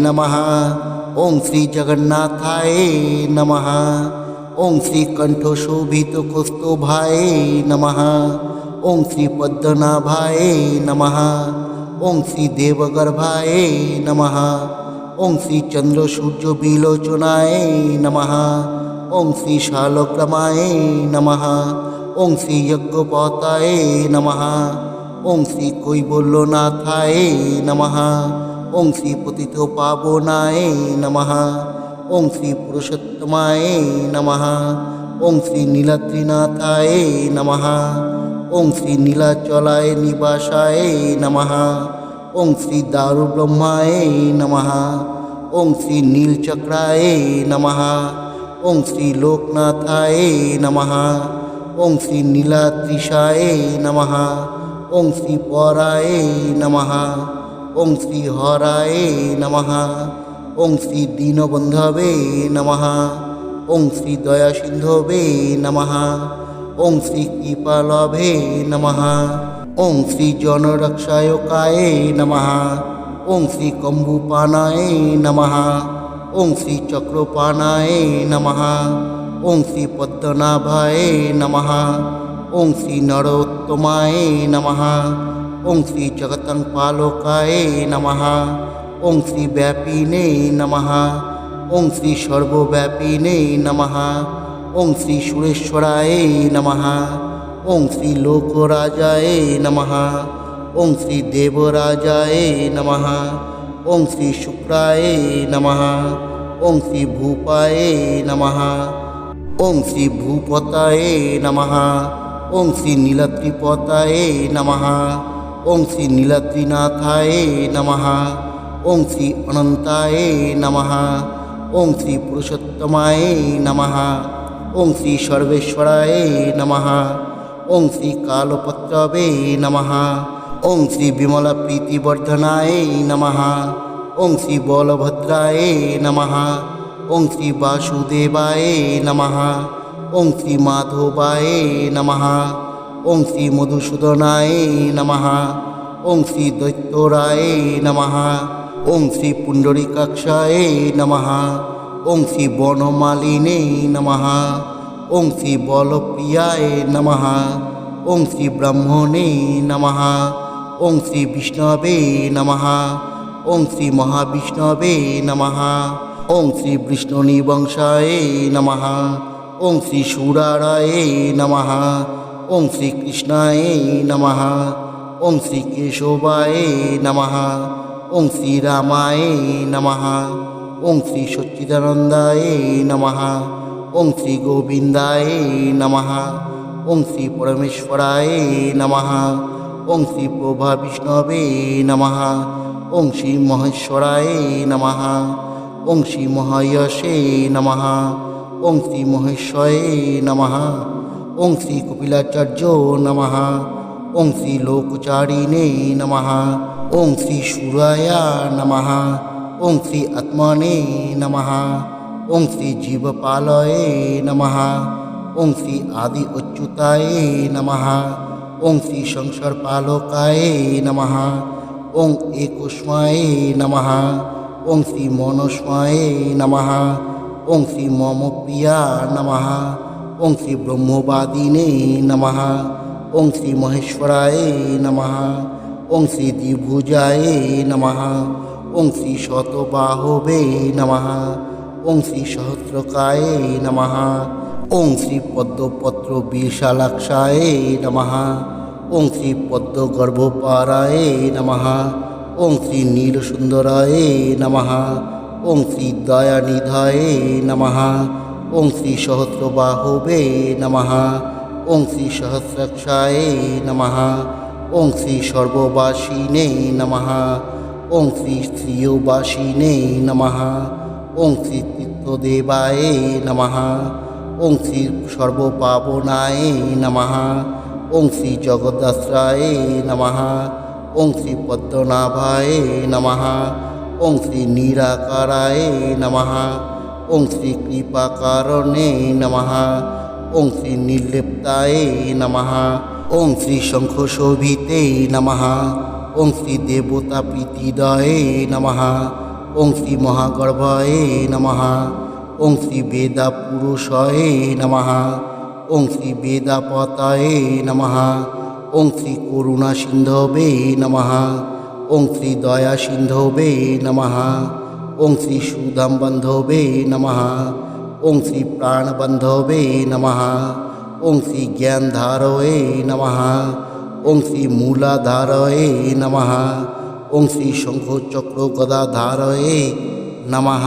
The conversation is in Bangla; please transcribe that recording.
নমঃ। ওং শ্রী জগন্নাথায় নমঃ। ওং শ্রী কণ্ঠশোভিত কৌস্তভায় নমঃ। ওং শ্রী পদ্মনাভায় নমঃ। ওং শ্রী দেবগর্ভায় নমঃ। ওং শ্রী চন্দ্র সূর্য বিলোচনায় নমঃ। ওং শ্রী শালগ্রামায় নমঃ ওং শ্রী যজ্ঞপতায় নমঃ ওং শ্রী পতিত পাবনায় নমঃ ওং শ্রী পুরুষোত্তমায় নমঃ ওং শ্রী নীলাদ্রিনাথায় নমঃ ওং শ্রী নীলাচলায় নিবাসায় নমঃ ওং শ্রী দারুব্রহ্মায় নমঃ ওং শ্রী নীলচক্রায় নমঃ ওং শ্রী লোকনাথায় নমঃ ওং শ্রী নীলাত্রিষায় নমঃ ওং শ্রী পরায় নমঃ ওং শ্রী হরায় নমঃ ওং শ্রী দীনবন্ধবে নমঃ ওং শ্রী দয়াসিন্ধবে নমঃ ওং শ্রী কৃপালভে নমঃ ওং শ্রী জনরক্ষায়কায় নমঃ ওং শ্রী কম্বুপানায় নমঃ ওং শ্রী চক্রপানায় নমঃ ওং শ্রী পদ্মনাভায় নমঃ ওং শ্রী নরোত্তমায় নমঃ। ওং শ্রী জগতং পালকায় নমঃ। ওং শ্রী ব্যাপিনে নমঃ। ওং শ্রী সর্বব্যাপিনে নমঃ। ওং শ্রী সুরেশ্বরায় নমঃ। ওং শ্রী লোকরাজায় নমঃ। ওং শ্রী দেবরাজায় নমঃ। ওং শ্রী শুক্রায় নমঃ। ওং শ্রী ভূপায় নমঃ। ওং শ্রী ভূপতায় নমঃ। ওং শ্রী নীলাদ্রিপতায় নমঃ। ওং শ্রী নীলাদ্রিনাথায় নমঃ। ওং শ্রী অনন্তায় নমঃ। ওং শ্রী পুরুষোত্তমায় নমঃ। ওং শ্রী সর্বেশ্বরায় নমঃ। ওং শ্রী কালপত্রবে নমঃ। ওং শ্রী বিমলা প্রীতিবর্ধনায় নমঃ। ওং শ্রী বলভদ্রায় নমঃ। ওং শ্রী বাসুদেবায় নমঃ। ওং শ্রী মাধবায় নমঃ। ওং শ্রী মধুসূদনায় নমঃ। ওং শ্রী দৈত্যরায় নমঃ। ওং শ্রী পুণ্ডরীকাক্ষায় নমঃ। ওং শ্রী বনমালিনে নমঃ। ওং শ্রী বলপ্রিয়ায় নমঃ। ওং শ্রী ব্রহ্মণে নমঃ। ওং শ্রী বিষ্ণবে নমঃ। ওং শ্রী মহাবিষ্ণবে নমঃ। ওং শ্রী বিষ্ণুনিবংশায় নমঃ। ওং শ্রী সুরারায় নমঃ ওং শ্রী কৃষ্ণায় নমঃ ওং শ্রী কেশবায় নমঃ ওং শ্রী রামায় নমঃ ওং শ্রী সচ্চিদানন্দায় নমঃ ওং শ্রী গোবিন্দায় নমঃ ওং শ্রী পরমেশ্বরায় নমঃ ওং শ্রী প্রভা বিষ্ণবে নমঃ ওং শ্রী মহেশ্বরায় নমঃ ওং শ্রী মহায়শে নমঃ ওং শ্রী মহেশ্বয়ে নমঃ। ওং শ্রী কপিলাচার্য নমঃ। ওং শ্রী লোকচারিণে নমঃ। ওং শ্রী সুরায়া নমঃ। ওং শ্রী আত্মনে নমঃ। ওং শ্রী জীবপালয়ে নমঃ। ওং শ্রী আদি অচ্যুতায় নমঃ। ওং শ্রী সংসার পালকায় নমঃ। ওং একুষ্মায় নমঃ। ওং শ্রী মনস্মায় নমঃ। ওং শ্রী মম প্রিয়া নমঃ। ওং শ্রী ব্রহ্মবাদিনে নমঃ। ওং শ্রী মহেশ্বরায় নমঃ। ওং শ্রী দ্বিভুজায় নমঃ। ওং শ্রী শতবাহবে নমঃ। ওং শ্রী সহস্রকায় নমঃ। ওং শ্রী পদ্মপত্র বিশালাক্ষায় নমঃ। ওং শ্রী পদ্মগর্ভপারায় নমঃ। ওং শ্রী নীলসুন্দরায় নমঃ। ওং শ্রী দয়ানিধায় নমঃ। ওং শ্রী সহস্রবাহবে নমঃ। ওং শ্রী সহস্রাক্ষায় নমঃ। ওং শ্রী সর্ববাসিনে নমঃ। ওং শ্রী শ্রিয়বাসিনে নমঃ। ওং শ্রী তীর্থদেবায় নমঃ। ওং শ্রী সর্বপাবনায় নমঃ। ওং শ্রী জগদাশ্রায় নমঃ। ওং শ্রী পদ্মনাভায় নমঃ। ওং শ্রী নিরাকারায় নমঃ। ওং শ্রী কৃপাকারণে নমঃ। ওং শ্রী নির্লিপ্তায় নমঃ। ওং শ্রী শঙ্খশোভিতে নমঃ। ওং শ্রী দেবতা প্রীতিদয়ে নমঃ। ওং শ্রী মহাগর্ভয়ে নমঃ। ওং শ্রী বেদা পুরুষয়ে নমঃ। ওং শ্রী বেদাপতায়ে নমঃ। ওং শ্রী করুণা সিন্ধবে নমঃ। ওং শ্রী দয়া সিন্ধবে নমহা ওং শ্রী সুদাম বন্ধবে নমহা ওং শ্রী প্রাণবন্ধবে নমহা ওং শ্রী জ্ঞানধারয়ে নমহা ওং শ্রী মূলাধারয়ে নমহা ওং শ্রী শঙ্খ চক্র গদাধারয়ে নমঃ।